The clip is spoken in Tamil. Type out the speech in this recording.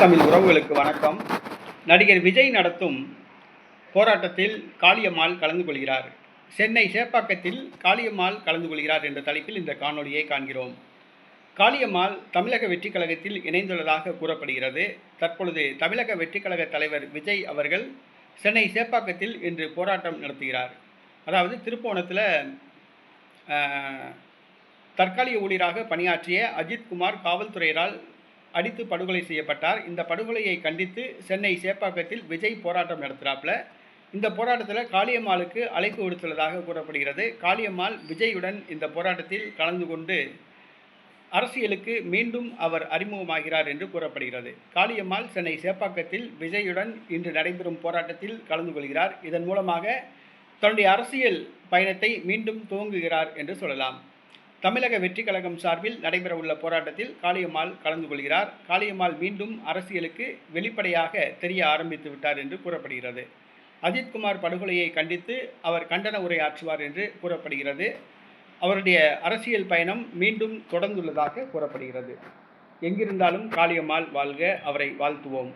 தமிழ் உறவுகளுக்கு வணக்கம். நடிகர் விஜய் நடத்தும் போராட்டத்தில் காளியம்மாள் கலந்து கொள்கிறார். சென்னை சேப்பாக்கத்தில் காளியம்மாள் கலந்து கொள்கிறார் என்ற தலைப்பில் இந்த காணொலியை காண்கிறோம். காளியம்மாள் தமிழக வெற்றிக் கழகத்தில் இணைந்துள்ளதாக கூறப்படுகிறது. தற்பொழுது தமிழக வெற்றிக் கழக தலைவர் விஜய் அவர்கள் சென்னை சேப்பாக்கத்தில் இன்று போராட்டம் நடத்துகிறார். அதாவது திருப்போணத்தில் தற்காலிக ஊழியராக பணியாற்றிய அஜித்குமார் காவல்துறையினால் அடித்து படுகொலை செய்யப்பட்டார். இந்த படுகொலையை கண்டித்து சென்னை சேப்பாக்கத்தில் விஜய் போராட்டம் நடத்துகிறாப்புல இந்த போராட்டத்தில் காளியம்மாளுக்கு அழைப்பு விடுத்துள்ளதாக கூறப்படுகிறது. காளியம்மாள் விஜயுடன் இந்த போராட்டத்தில் கலந்து கொண்டு அரசியலுக்கு மீண்டும் அவர் அறிமுகமாகிறார் என்று கூறப்படுகிறது. காளியம்மாள் சென்னை சேப்பாக்கத்தில் விஜயுடன் இன்று நடைபெறும் போராட்டத்தில் கலந்து கொள்கிறார். இதன் மூலமாக தன்னுடைய அரசியல் பயணத்தை மீண்டும் துவங்குகிறார் என்று சொல்லலாம். தமிழக வெற்றி கழகம் சார்பில் நடைபெறவுள்ள போராட்டத்தில் காளியம்மாள் கலந்து கொள்கிறார். காளியம்மாள் மீண்டும் அரசியலுக்கு வெளிப்படையாக தெரிய ஆரம்பித்து விட்டார் என்று கூறப்படுகிறது. அஜித்குமார் படுகொலையை கண்டித்து அவர் கண்டன உரை ஆற்றுவார் என்று கூறப்படுகிறது. அவருடைய அரசியல் பயணம் மீண்டும் தொடர்ந்துள்ளதாக கூறப்படுகிறது. எங்கிருந்தாலும் காளியம்மாள் வாழ்க அவரை வாழ்த்துவோம்.